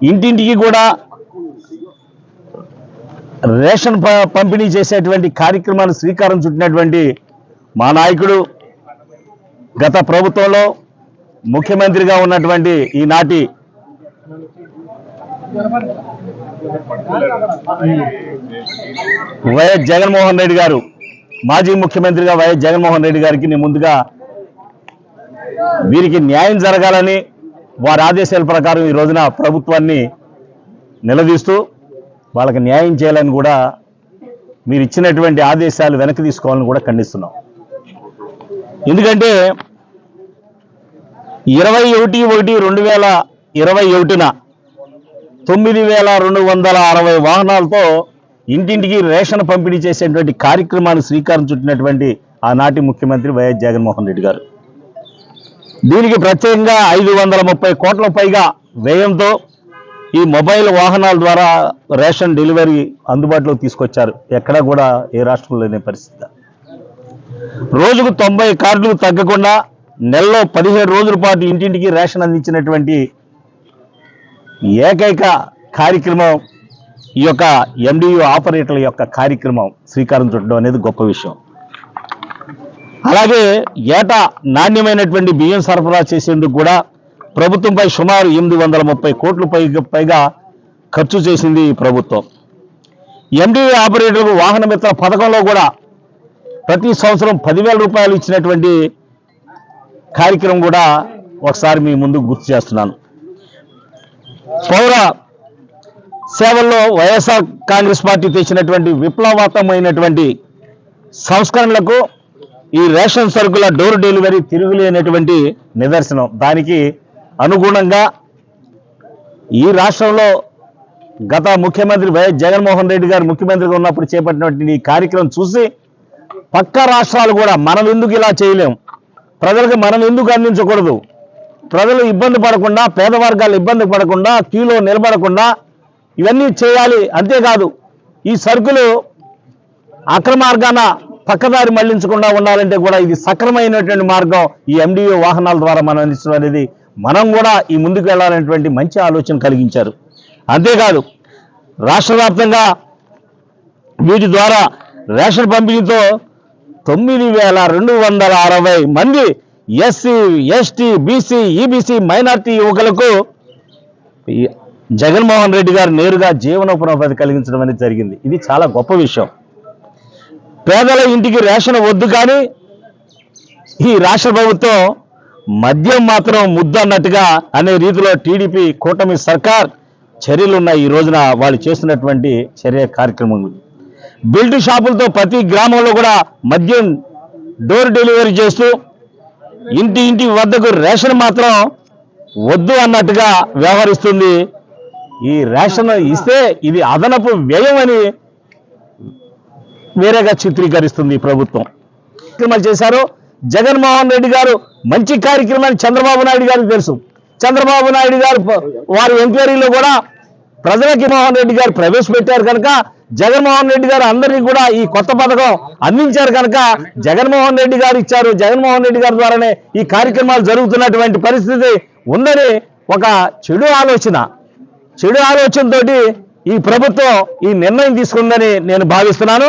ఇంటింటికి కూడా రేషన్ ప- పంపిణీ చేసేటువంటి కార్యక్రమాలు శ్రీకారం చుట్టినటువంటి మా నాయకుడు గత ప్రభుత్వంలో ముఖ్యమంత్రిగా ఉన్నటువంటి ఈనాటి వైఎస్ జగన్మోహన్ రెడ్డి గారు మాజీ ముఖ్యమంత్రిగా వైఎస్ జగన్మోహన్ రెడ్డి గారికి నేను ముందుగా వీరికి న్యాయం జరగాలని వారి ఆదేశాల ప్రకారం ఈ రోజున ప్రభుత్వాన్ని నిలదీస్తూ వాళ్ళకి న్యాయం చేయాలని కూడా మీరు ఇచ్చినటువంటి ఆదేశాలు వెనక్కి తీసుకోవాలని కూడా ఖండిస్తున్నాం. ఎందుకంటే ఇరవై ఒకటి ఒకటి రెండు వేల ఇరవై ఒకటిన తొమ్మిది వేల రెండు వందల అరవై వాహనాలతో ఇంటింటికి రేషన్ పంపిణీ చేసేటువంటి కార్యక్రమాన్ని శ్రీకారం చుట్టినటువంటి ఆనాటి ముఖ్యమంత్రి వైఎస్ జగన్మోహన్ రెడ్డి గారు. దీనికి ప్రత్యేకంగా ఐదు వందల ముప్పై కోట్ల పైగా వ్యయంతో ఈ మొబైల్ వాహనాల ద్వారా రేషన్ డెలివరీ అందుబాటులోకి తీసుకొచ్చారు. ఎక్కడా కూడా ఏ రాష్ట్రంలో లేని పరిస్థితి. రోజుకు తొంభై కార్డులు తగ్గకుండా నెలలో పదిహేడు రోజుల పాటు ఇంటింటికి రేషన్ అందించినటువంటి ఏకైక కార్యక్రమం ఈ యొక్క ఎండియు ఆపరేటర్ల యొక్క కార్యక్రమం శ్రీకారం చుట్టడం అనేది గొప్ప విషయం. అలాగే ఏటా నాణ్యమైనటువంటి బియ్యం సరఫరా చేసేందుకు కూడా ప్రభుత్వంపై సుమారు ఎనిమిది వందల ముప్పై కోట్ల పైగా పైగా ఖర్చు చేసింది ఈ ప్రభుత్వం. ఎండియు ఆపరేటర్లకు వాహన మిత్ర పథకంలో కూడా ప్రతి సంవత్సరం పదివేల రూపాయలు ఇచ్చినటువంటి కార్యక్రమం కూడా ఒకసారి మీ ముందు గుర్తు చేస్తున్నాను. పౌర సేవల్లో వైఎస్ఆర్ కాంగ్రెస్ పార్టీ తెచ్చినటువంటి విప్లవాత్మకమైనటువంటి సంస్కరణలకు ఈ రేషన్ సరుకుల డోర్ డెలివరీ తిరుగులేనటువంటి నిదర్శనం. దానికి అనుగుణంగా ఈ రాష్ట్రంలో గత ముఖ్యమంత్రి వైఎస్ జగన్మోహన్ రెడ్డి గారు ముఖ్యమంత్రిగా ఉన్నప్పుడు చేపట్టినటువంటి ఈ కార్యక్రమం చూసి పక్క రాష్ట్రాలు కూడా మనం ఎందుకు ఇలా చేయలేం? ప్రజలకు మనం ఎందుకు అందించకూడదు? ప్రజలు ఇబ్బంది పడకుండా పేద వర్గాలు ఇబ్బంది పడకుండా క్యూలో నిలబడకుండా ఇవన్నీ చేయాలి. అంతేకాదు ఈ సరుకులు అక్రమార్గాన పక్కదారి మళ్ళించకుండా ఉండాలంటే కూడా ఇది సక్రమైనటువంటి మార్గం ఈ ఎండిఓ వాహనాల ద్వారా మనం అందించడం అనేది. మనం కూడా ఈ ముందుకు వెళ్ళాలనేటువంటి మంచి ఆలోచన కలిగించారు. అంతేకాదు రాష్ట్ర వ్యాప్తంగా వీటి ద్వారా రేషన్ పంపిణీతో తొమ్మిది వేల రెండు వందల అరవై మంది SC ST BC EBC minority యువకులకు జగన్మోహన్ రెడ్డి గారు నేరుగా జీవనోపాధి కలిగించడం అనేది జరిగింది. ఇది చాలా గొప్ప విషయం. పేదల ఇంటికి రేషన్ వద్దు కానీ ఈ రాష్ట్ర ప్రభుత్వం మద్యం మాత్రం ముద్దు అన్నట్టుగా అనే రీతిలో టీడీపీ కూటమి సర్కార్ చర్యలున్నాయి ఈ రోజున వాళ్ళు చేస్తున్నటువంటి చర్య కార్యక్రమం. బిల్డ్ షాపులతో ప్రతి గ్రామంలో కూడా మద్యం డోర్ డెలివరీ చేస్తూ ఇంటి ఇంటి వద్దకు రేషన్ మాత్రం వద్దు అన్నట్టుగా వ్యవహరిస్తుంది. ఈ రేషన్ ఇస్తే ఇది అదనపు వ్యయం అని వేరేగా చిత్రీకరిస్తుంది ప్రభుత్వం. కార్యక్రమాలు చేశారు. జగన్మోహన్ రెడ్డి గారు మంచి కార్యక్రమాన్ని చంద్రబాబు నాయుడు గారికి తెలుసు. చంద్రబాబు నాయుడు గారు వారి ఎంక్వైరీలో కూడా ప్రజలకి మోహన్ రెడ్డి గారు ప్రవేశపెట్టారు కనుక జగన్మోహన్ రెడ్డి గారు అందరికీ కూడా ఈ కొత్త పథకం అందించారు కనుక జగన్మోహన్ రెడ్డి గారు ఇచ్చారు. జగన్మోహన్ రెడ్డి గారి ద్వారానే ఈ కార్యక్రమాలు జరుగుతున్నటువంటి పరిస్థితి ఉందని ఒక చెడు ఆలోచన. చెడు ఆలోచనతోటి ఈ ప్రభుత్వం ఈ నిర్ణయం తీసుకుందని నేను భావిస్తున్నాను.